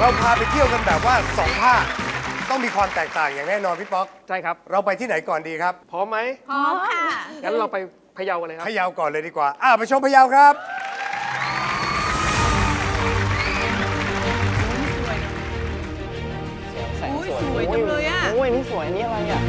เราพาไปเที่ยวกันแบบว่าสองภาคต้องมีความแตกต่างอย่างแน่นอนพี่ป๊อก ใช่ครับ เราไปที่ไหนก่อนดีครับพร้อมไหมพร้อมค่ะ งั้นเราไปพะเยากันเลยครับ พะเยาก่อนเลยดีกว่าอ่าไปชมพะเยาครับอุ้ยสวยจังเลยอะโอ้ยนี่สวยนี่อะไรอะ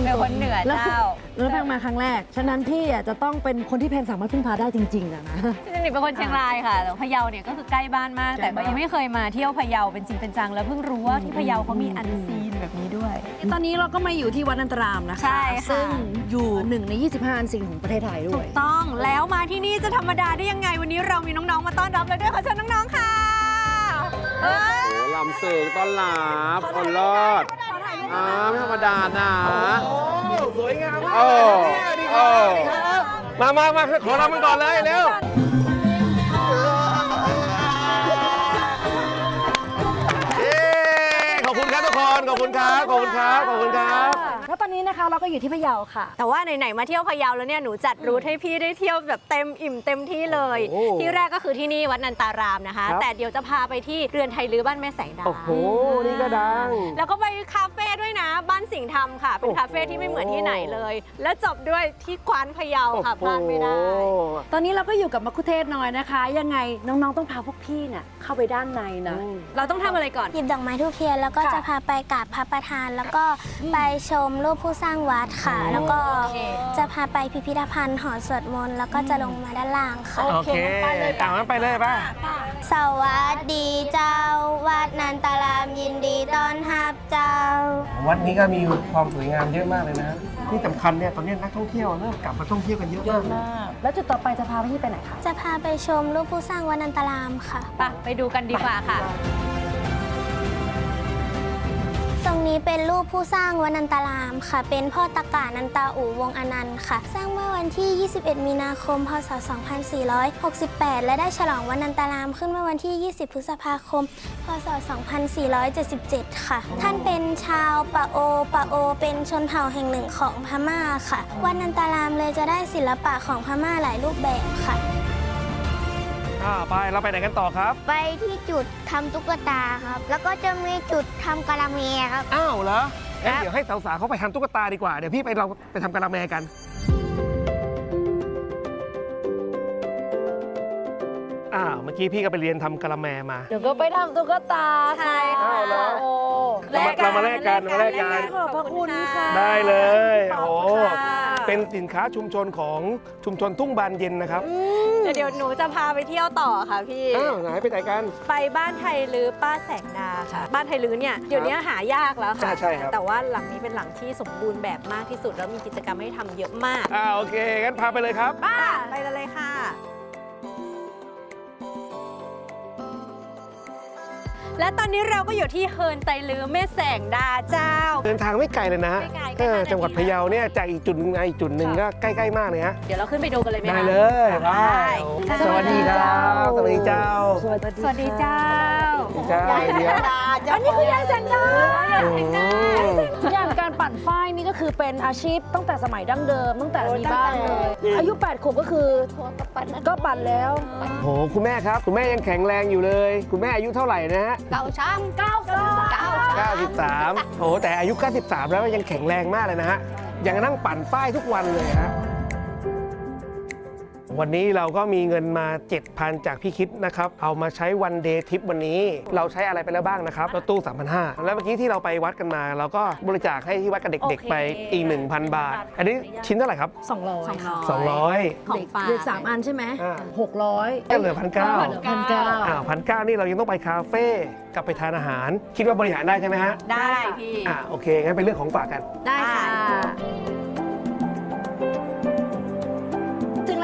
เหนือนะเป็นคนเหนือแล้วเจ้า แล้วแพงมาครั้งแรก ฉะนั้นพี่อะจะต้องเป็นคนที่แพงสามารถพึ่งพาได้จริงๆอะนะ พี่สนิทเป็นคนเชียงรายค่ะแต่พะเยาเนี่ยก็คือใกล้บ้านมาก แต่ก็ยังไม่เคยมาเที่ยวพะเยาเป็นจริงเป็นจังแล้วเพิ่งรู้ว่าที่พะเยาเขามีอันซีนแบบนี้ด้วย ตอนนี้เราก็มาอยู่ที่วัดนันตรามนะคะ ใช่ค่ะ ซึ่งอยู่หนึ่งใน 25 อันซีนของประเทศไทยด้ถูวย กต้องแล้วมาที่นี่จะธรรมดาได้ยังไงวันนี้เรามีน้องๆมาต้อนรับเลยด้วยขอเชิญน้องๆค่ะเอ้ยโอ้ลำเสิร์ต้อนรับคนรอด อ่าไม่ธรรมดานะสวยงามมากโอ้โอ้มามามาขอรำกันก่อนเลยเร็วเย้ขอบคุณครับทุกคน ขอบคุณครับ ขอบคุณครับ ขอบคุณครับแล้วตอ นนี้นะคะเราก็อยู่ที่พะเยาค่ะ แต่ว่าไหนๆมาเที่ยวพะเยาแล้วเนี่ยหนูจัดรูทให้พี่ได้เที่ยวแบบเต็มอิ่มเต็มที่เลย โอ้ที่แรกก็คือที่นี่วัดนันตารามนะคะ ครับ แต่เดี๋ยวจะพาไปที่เรือนไทยลื้อบ้านแม่แสงดาโอ้โห นี่ก็ดัง แล้วก็ไปคาเฟ่ด้วยนะ บ้านสิงห์ธรรมค่ะ เป็นโอ้โหคาเฟ่ที่ไม่เหมือนที่ไหนเลย แล้วจบด้วยที่กวานพะเยาค่ะพลาดไม่ได้ โอ้โห ตอนนี้เราก็อยู่กับมัคคุเทศน้อยนะคะ ยังไงน้องๆต้องพาพวกพี่เนี่ยเข้าไปด้านในนะเราต้องทำอะไรก่อน หยิบดอกไม้ทูบเทียนแล้วก็ค่ะ จะพาไปกราบพระประธาน แล้วก็ไปชมรูปผู้สร้างวัดค่ะ แล้วก็โอเคจะพาไปพิพิธภัณฑ์หอสวดมนต์แล้วก็จะลงมาด้านล่างค่ะ โอเคตามนั้นไปเลยป่ะ สวัสดีเจ้า วัดนันตารามยินดีต้อนรับเจ้า วัดนี้ก็มีความสวยงามเยอะมากเลยนะ ที่สำคัญเนี่ยตอนนี้นักท่องเที่ยวเริ่มกลับมาท่องเที่ยวกันเยอะมากเลยแล้วจุดต่อไปจะพาพี่ไปไหนคะ จะพาไปชมรูปผู้สร้างวัดนันตารามค่ะ ไปไปดูกันดีกว่าค่ะตรง นี้เป็นรูปผู้สร้างวันันตารามค่ะ เป็นพ่อตะกานันตาอู่วงอนันต์ค่ะ สร้างเมื่อวันที่ 21 มีนาคม พศ 2468 และได้ฉลองวันันตารามขึ้นเมื่อวันที่ 20 พฤษภาคม พศ 2477 ค่ะ ท่านเป็นชาวปะโอปะโอ เป็นชนเผ่าแห่งหนึ่งของพม่าค่ะวันันตารามเลยจะได้ศิลปะของพม่าหลายรูปแบบค่ะ อ่าไปเราไปไหนกันต่อครับ ไปที่จุดทำตุ๊กตาครับ แล้วก็จะมีจุดทำกะละเมครับ อ้าวเหรอเอ้ยเดี๋ยวให้สาวๆเขาไปทำตุ๊กตาดีกว่าเดี๋ยวพี่ไปเราไปทำกะละแมกัน อ้าวเมื่อกี้พี่ก็ไปเรียนทำกะละแมมาเดี๋ยวก็ไปทำตุ๊กตาใช่ค่ะอ้าวเหรอโอ้เรามาเรามาแลกกันมาแลกกัน ขอบพระคุณค่ะ ได้เลยขอบโอ้คุณค่ะ เป็นสินค้าชุมชนของชุมชนทุ่งบานเย็นนะครับเดี๋ยวเดี๋ยวหนูจะพาไปเที่ยวต่อค่ะพี่อ้าวไหนไปไหนกัน ไปบ้านไทยลือป้าแสงดาค่ะ บ้านไทยลือเนี่ยเดี๋ยวนี้หายากแล้วค่ะ ใช่ใช่ครับ แต่ว่าหลังนี้เป็นหลังที่สมบูรณ์แบบมากที่สุดแล้วมีกิจกรรมให้ทำเยอะมากอ่าโอเคงั้นพาไปเลยครับป้าไปกันเลยค่ะและตอนนี้เราก็อยู่ที่เฮิร์นไตลือแม่แสงดาเจ้า เดินทางไม่ไกลเลยนะไม่ไกลเออแค่ห้านาที จังหวัดพะเยาเนี่ยจากอีกจุดหนึงมาอีกจุดหนึ่งก็ใกล้ๆมากเลยฮะ เดี๋ยวเราขึ้นไปดูกันเลยไหมคะได้เลยไปได้ สวัสดีครับ สวัสดีเจ้า สวัสดีสวัสดีเจ้า สวัสดีเจ้าเดียว อันนี้คือยายแสงดาโอ้โหอย่างการปั่นฝ้ายนี่ก็คือเป็นอาชีพตั้งแต่สมัยดั้งเดิม ตั้งแต่มีบ้านเลย อายุ 8 ขวบก็คือก็ปั่นแล้ว โหคุณแม่ครับ คุณแม่ยังแข็งแรงอยู่เลย คุณแม่อายุเท่าไหร่นะฮะเก่าช้าง93โอ้โหแต่อายุ 93 แล้วยังแข็งแรงมากเลยนะฮะยังนั่งปั่นฝ้ายทุกวันเลยฮะ วันนี้เราก็มีเงินมา 7,000 จากพี่คิดนะครับ เอามาใช้วันเดย์ทริปวันนี้ เราใช้อะไรไปแล้วบ้างนะครับรถตู้ 3,500 แล้วเมื่อกี้ที่เราไปวัดกันมา เราก็บริจาคให้ที่วัดกับเด็กโอเคๆไปอีก 1,000 บาท อันนี้ชิ้นเท่าไหร่ครับ 200 200ของเด็กฝาก เด็กสามอันใช่ไหมอ่า หกร้อยก็เหลือพันเก้าเหลือพันเก้าอ่าพันเก้านี่เรายังต้องไปคาเฟ่กลับไปทานอาหาร คิดว่าบริหารได้ใช่ไหมฮะได้พี่ อ่าโอเคงั้นเป็นเรื่องของฝากกัน ได้ค่ะ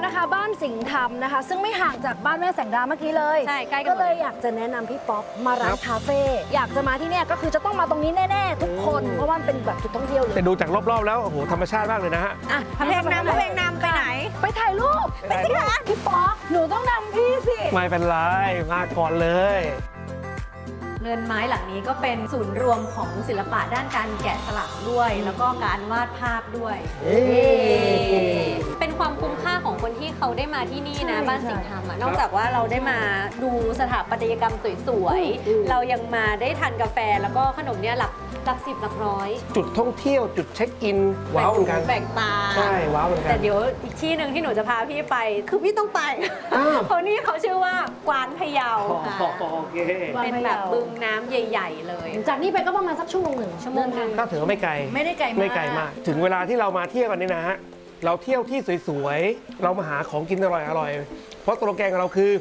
แล้วนะคะ บ้านสิงห์ธรรมนะคะ ซึ่งไม่ห่างจากบ้านแม่แสงดาเมื่อกี้เลยใช่ใกล้กันก็หมดเลยอยากจะแนะนำพี่ป๊อปมาร้าครันบคาเฟ่อยากจะมาที่เนี่ยก็คือจะต้องมาตรงนี้แน่ๆทุกคนเพราะว่ามันเป็นแบบจุดท่องเที่ยวเลยแต่ดูจากรอบๆแล้วโอ้โหธรรมชาติมากเลยนะฮะ อะพระเพลงนำพระเพลงนำไปไหน ไปถ่ายรูปไปสิคะพี่ป๊อปหนูต้องนำพี่สิ ไม่เป็นไรมาก่อนเลย เรือนไม้หลังนี้ก็เป็นศูนย์รวมของศิลปะด้านการแกะสลักด้วย แล้วก็การวาดภาพด้วยเป็นความคุ้มค่าของคนที่เขาได้มาที่นี่นะใช่บ้านสิงห์ธรรมอะนอกจากว่าเราได้มาดูสถาปัตยกรรมสวยๆเรายังมาได้ทานกาแฟแล้วก็ขนมเนี่ยหลักหลักสิบหลักร้อยจุดท่องเที่ยวจุดเช็คอิน ว้าวเหมือนกัน แบ่งตา ใช่ ว้าวเหมือนกัแต่นเดี๋ยวอีกที่หนึ่งที่หนูจะพาพี่ไป คือพี่ต้องไปอ้าว เพราะนี่เขาชื่อว่ากวานพะเยาค่ะ โอเค เป็นแบบบึงน้ำใหญ่ ๆ เลย จากนี้ไปก็ประมาณสักชั่วโมงหนึ่งชั่วโมงหนึ่ง ก็ถือว่าไม่ไกลไม่ได้ไกลมาก ไม่ไกลมาก ถึงเวลาที่เรามาเที่ยวกันนี่นะฮะเราเที่ยวที่สวยๆเรามาหาของกินอร่อยๆเพราะโปรแกรมของเราคือ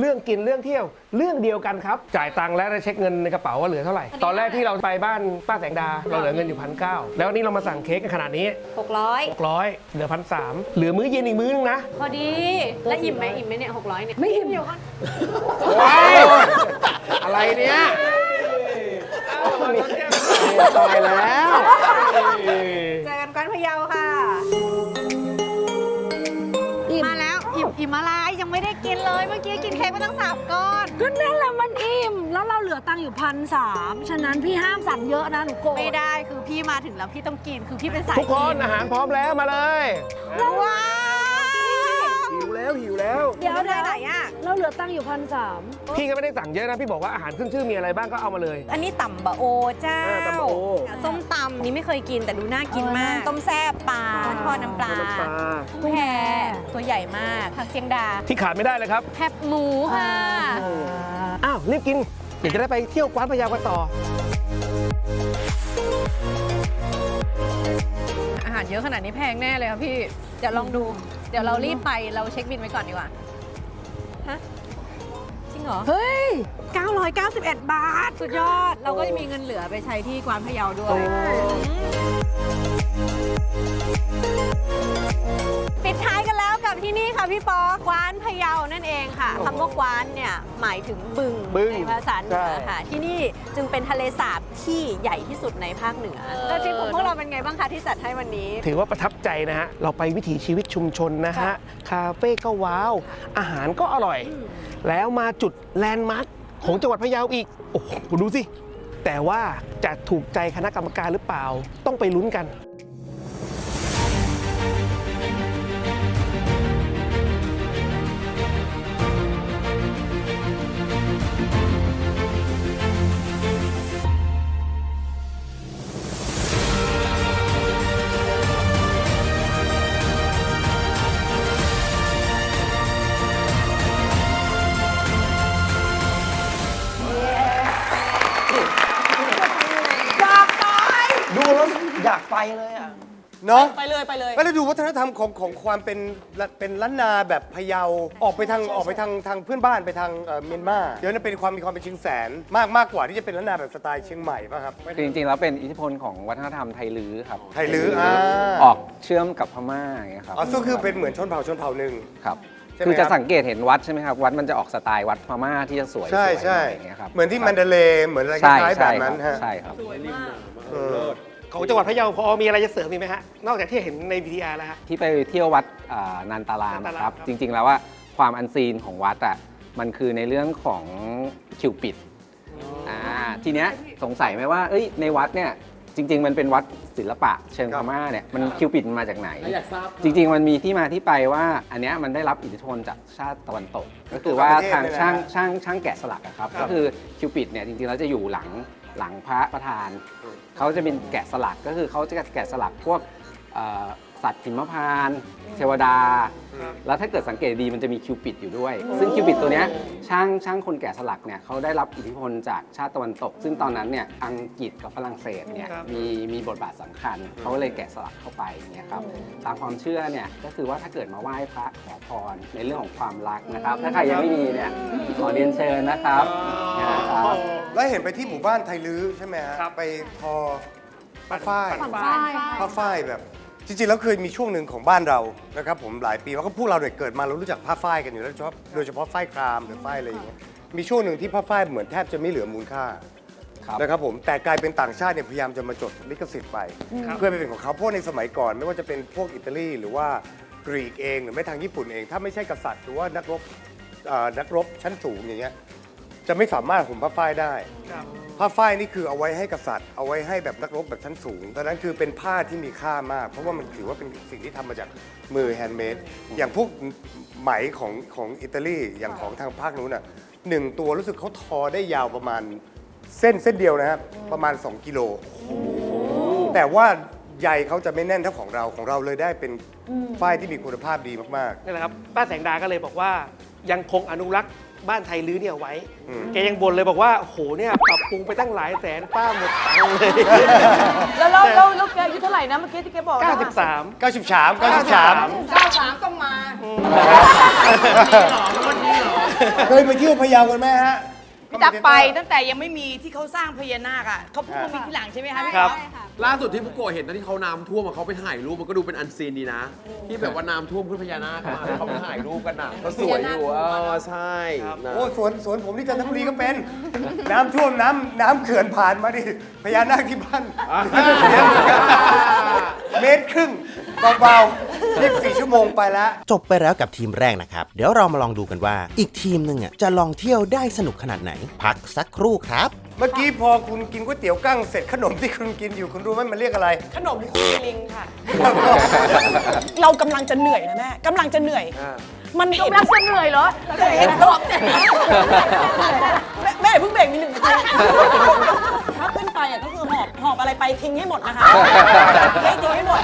เรื่องกินเรื่องเที่ยวเรื่องเดียวกันครับ จ่ายตังค์และได้เช็คเงินในกระเป๋าว่าเหลือเท่าไหร่ ตอนแรกที่เราไปบ้านป้าแสงดาเราเหลือเงินอยู่พันเก้าแล้ววันนี้เรามาสั่งเค้กกันขนาดนี้600 600เหลือพันสามเหลือมื้อเย็นอีกมื้อนึงนะพอดี แล้วอิ่มไหมอิ่มไหมเนี่ย600เนี่ยไม่อิ่มเดี๋ยวก่อน อะไรเนี่ยตายแล้ว เจอกันกวานพะเยาค่ะ อิ่มมาแล้ว อิ่มอิ่มอะไรยังไม่ได้กินเลย เมื่อกี้กินเค้กไปตั้งสามก้อน ก็นั่นแหละมันอิ่ม แล้วเราเหลือตังค์อยู่พันสามฉะนั้นพี่ห้ามสั่งเยอะนะหนูโกรธไม่ได้คือพี่มาถึงแล้วพี่ต้องกิน คือพี่เป็นสายทุกคนอาหารพร้อมแล้วมาเลย ว้าว หิวแล้วหิวแล้ว เดี๋ยวได้ไหนอะ เราเหลือตังค์อยู่พันสามพี่ก็ไม่ได้สั่งเยอะนะพี่บอกว่าอาหารขึ้นชื่อมีอะไรบ้างก็เอามาเลย อันนี้ต่ำบะโอเจ้าอ่าตำบะโอ ส้มตำนี่ไม่เคยกินแต่ดูน่ากินมาก ต้มแซ่บปลาทอดน้ำปลาน้ำปลากุ้งแพตัวใหญ่มากผักเชียงดาที่ขาดไม่ได้เลยครับแคบหมูค่ะ อ้าวรีบกินเดี๋ยวจะได้ไปเที่ยวกวานพะเยากันต่อ อาหารเยอะขนาดนี้แพงแน่เลยค่ะพี่ เดี๋ยวลองดู เดี๋ยวเรารีบไปเราเช็คบินไว้ก่อนดีกว่า ฮะ จริงเหรอ เฮ้ย 991 บาท สุดยอด เราก็จะมีเงินเหลือไปใช้ที่กวานพะเยาด้วย ปิดท้าย กันแล้วกับที่นี่ค่ะพี่ปอกวานพะเยานั่นเองค่ะคำว่ากวานเนี่ยหมายถึงบึงบึงในภาษาเหนือใช่ค่ะ ที่นี่จึงเป็นทะเลสาบที่ใหญ่ที่สุดในภาคเหนือแล้วทริปของพวกเราเป็นไงบ้างคะที่จัดให้วันนี้ ถือว่าประทับใจนะฮะ เราไปวิถีชีวิตชุมชนนะฮะ คาเฟ่ก็ว้าว อาหารก็อร่อย แล้วมาจุดแลนด์มาร์คของจังหวัดพะเยาอีก โอ้โหดูสิ แต่ว่าจะถูกใจคณะกรรมการหรือเปล่า ต้องไปลุ้นกัน อยากไปเลยอะ เนาะไปเลยไปเลย ก็ได้ดูวัฒนธรรมของของความเป็นละเป็นล้านนาแบบพะเยาออกไปทางออกไปทางทางเพื่อนบ้านไปทางเอ่อเมียนมาเดี๋ยวนั้นเป็นความมีความเป็นเชียงแสนมากมากกว่าที่จะเป็นล้านนาแบบสไตล์เชียงใหม่ป่ะครับ คือจริงๆ แล้วเป็นอิทธิพลของวัฒนธรรมไทยลื้อครับไทยลื้ออ่า ออกเชื่อมกับพม่าอย่างเงี้ยครับอ๋อก็คือเป็นเหมือนชนเผ่าชนเผ่าหนึ่ง ครับใช่ไหมคือจะครับสังเกตเห็นวัดใช่ไหมครับ วัดมันจะออกสไตล์วัดพม่าที่จะสวยใช่สวยใช่ หน่อยอย่างเงี้ยครับเหมือนที่มันเดเลย์เหมือนอะไรคใช่ล้ายๆแบใช่บครันั้นบฮะใช่ครับเออ ของจังหวัดพะเยาพอมีอะไรจะเสริมอีกไหมฮะ นอกจากที่เห็นใน VTR แล้วฮะ ที่ไปเที่ยววัดอ่านันตารามนันตารามครับ ครับจริงๆแล้วว่าความอันซีนของวัดอะมันคือในเรื่องของคิวปิดอ่าทีเนี้ยสงสัยไหมว่าเอ้ยในวัดเนี่ยจริง ๆ มันเป็นวัดศิลปะเชิงครัพบม่าเนี่ยมันคิวปิดมันมาจากไหนจริง ๆ มันมีที่มาที่ไปว่าอันเนี้ยมันได้รับอิทธิพลจากชาติตะวันตก ก็คือว่าทางช่างช่างช่างแกะสลักอะครับ ก็คือคิวปิดเนี่ยจริงๆแล้วจะอยู่หลัง หลังพระประธาน เขาจะเป็นแกะสลักก็คือเขาจะแกะสลักพวกเอ่อสัตว์หิมพานต์เทวดา แล้วถ้าเกิดสังเกตดีมันจะมีคิวปิดอยู่ด้วย ซึ่งคิวปิดตัวเนี้ยช่างช่างคนแกะสลักเนี่ยเขาได้รับอิทธิพลจากชาติตะวันตก ซึ่งตอนนั้นเนี่ยอังกฤษกับฝรั่งเศสเนี่ยครับมีมีบทบาทสำคัญเขาก็เลยแกะสลักเข้าไปเนี่ยครับตามความเชื่อเนี่ยก็คือว่าถ้าเกิดมาไหว้พระขอพรในเรื่องของความรักนะครับ ถ้าใครยังไม่มีเนี่ยขอเรียนเชิญนะครับนะครับ แล้วเห็นไปที่หมู่บ้านไทยลื้อใช่ไหมฮะ ครับ ไปทอผ้าฝ้าย ปั่นฝ้าย ผ้าฝ้ายแบบจริงๆแล้วเคยมีช่วงหนึ่งของบ้านเรานะครับผมหลายปีแล้วก็พวกเราเนี่ยเกิดมาเรารู้จักผ้าฝ้ายกันอยู่แล้วโดยเฉพาะโดยเฉพาะฝ้ายครามหรือฝ้ายอะไรอย่างเงี้ยมีช่วงหนึ่งที่ผ้าฝ้ายเหมือนแทบจะไม่เหลือมูลค่าครับนะครับผมแต่กลายเป็นต่างชาติเนี่ยพยายามจะมาจดลิขสิทธิ์ไปเพื่อไปเป็นของเขาเพราะในสมัยก่อน ไม่ว่าจะเป็นพวกอิตาลีหรือว่ากรีกเองหรือแม้ทางญี่ปุ่นเอง ถ้าไม่ใช่กษัตริย์หรือว่านักรบเอ่อนักรบชั้นสูงอย่างเงี้ย จะไม่สามารถห่มผ้าฝ้ายได้ผ้าฝ้ายนี่คือเอาไว้ให้กษัตริย์ เอาไว้ให้แบบนักรบแบบชั้นสูงดังนั้นคือเป็นผ้าที่มีค่ามาก เพราะว่ามันถือว่าเป็นสิ่งที่ทำมาจากมือแฮนด์เมด อย่างพวกไหมของของอิตาลี อย่างของทางภาคนู้นอะหนึ่งตัวรู้สึกเขาทอได้ยาวประมาณเส้นเส้นเดียวนะครับ ประมาณ 2 กิโล แต่ว่าใยเขาจะไม่แน่นเท่าของเราของเราเลยได้เป็นฝ้ายที่มีคุณภาพดีมากนี่แหละครับป้าแสงดาก็เลยบอกว่ายังคงอนุรักษ์ บ้านไทยลื้อเนี่ยไว้อืมแกยังบ่นเลยบอกว่าโอ้โหเนี่ยปรับปรุงไปตั้งหลายแสนป้าหมดตังค์เลย แล้วเราเราเราแกอายุเท่าไหร่นะเมื่อกี้ที่แกบอกนะ93ๆ93 93 93ต้องมา เคยไปเที่ยวพะเยากันไหมฮะจักไปตั้งแต่ยังไม่มีที่เขาสร้างพญานาคอะเขาเพิ่งมามีทีหลังใช่ไหมคะพี่ครับก๊อฟ ล่าสุดที่พุกโกะเห็นตอนที่เขาน้ำท่วมอะเขาไปถ่ายรูปมันก็ดูเป็นอันซีนดีนะ ที่แบบว่าน้ำท่วมขึ้นพญานาคมาแล้วเขาไปถ่ายรูปกันอะก็สวยอยู่เออใช่นะโอ้สวนสวนผมที่จันทบุรีก็เป็น น้ำท่วมน้ำน้ำเขื่อนผ่านมาดิพญานาคที่บ้าน เมตรครึ่งเบาๆ24ชั่วโมงไปแล้ว จบไปแล้วกับทีมแรกนะครับ เดี๋ยวเรามาลองดูกันว่า อีกทีมหนึ่งอะจะลองเที่ยวได้สนุกขนาดไหน พักสักครู่ครับ เมื่อกี้พอคุณกินก๋วยเตี๋ยวกั้งเสร็จขนมที่คุณกินอยู่คุณรู้ไหมมันเรียกอะไร ขนมคุยลิงค่ะ เรากำลังจะเหนื่อยนะแม่กำลังจะเหนื่อย มันเห็นกำลังจะเหนื่อยเหรอเห็นรอบเนี่ยแม่แม่อย่าเพิ่งเบรกนิดหนึ่งนะคะถ้าขึ้นไปอะก็คือห อบหอบอะไรไปทิ้งให้หมดนะคะทิ้งให้หมด